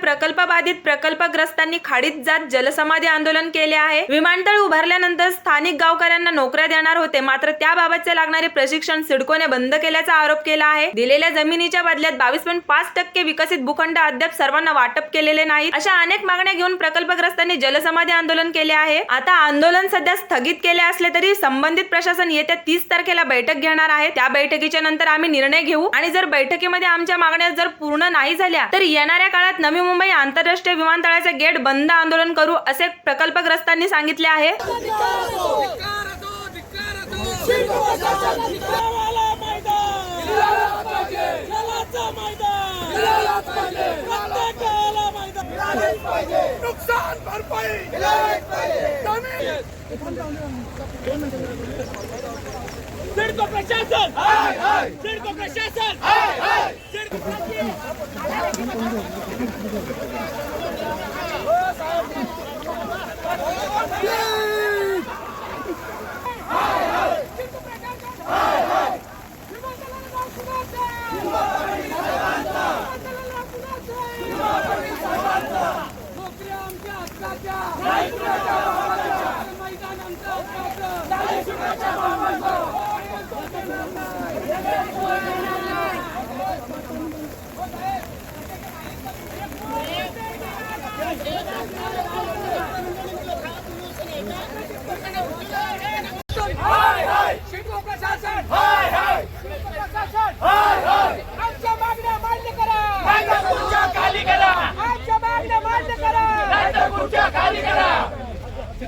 प्रकल्पबाधित प्रकल्पग्रस्तांनी खाडीत जात जलसमाधी आंदोलन केले आहे. विमानतळ उभारल्यानंतर स्थानिक गावकऱ्यांना नोकऱ्या देणार होते. मात्र त्याबाबतचे लागणारे प्रशिक्षण सिडकोने बंद केल्याचा आरोप केला आहे. दिलेल्या जमिनीच्या बदल्यात बावीस पॉईंट पाच टक्के विकसित भूखंड अद्याप सर्वांना वाटप केलेले नाही अशा अनेक मागण्या घेऊन प्रकल्पग्रस्तांनी जलसमाधी आंदोलन केले आहे. आता आंदोलन सध्या स्थगित केले असले तरी संबंधित प्रशासन येत्या तीस तारखेला बैठक घेणार आहे. त्या बैठकीच्या नंतर आम्ही निर्णय घेऊ. आणि जर बैठकीमध्ये आमच्या मागण्या जर पूर्ण नाही झाल्या तर येणाऱ्या काळात नवी मुंबई आंतरराष्ट्रीय विमानतळाचे गेट बंद आंदोलन करू असे प्रकल्पग्रस्तांनी सांगितले आहे. प्रशासन! 한번 도, 우,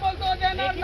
बोलतो देणार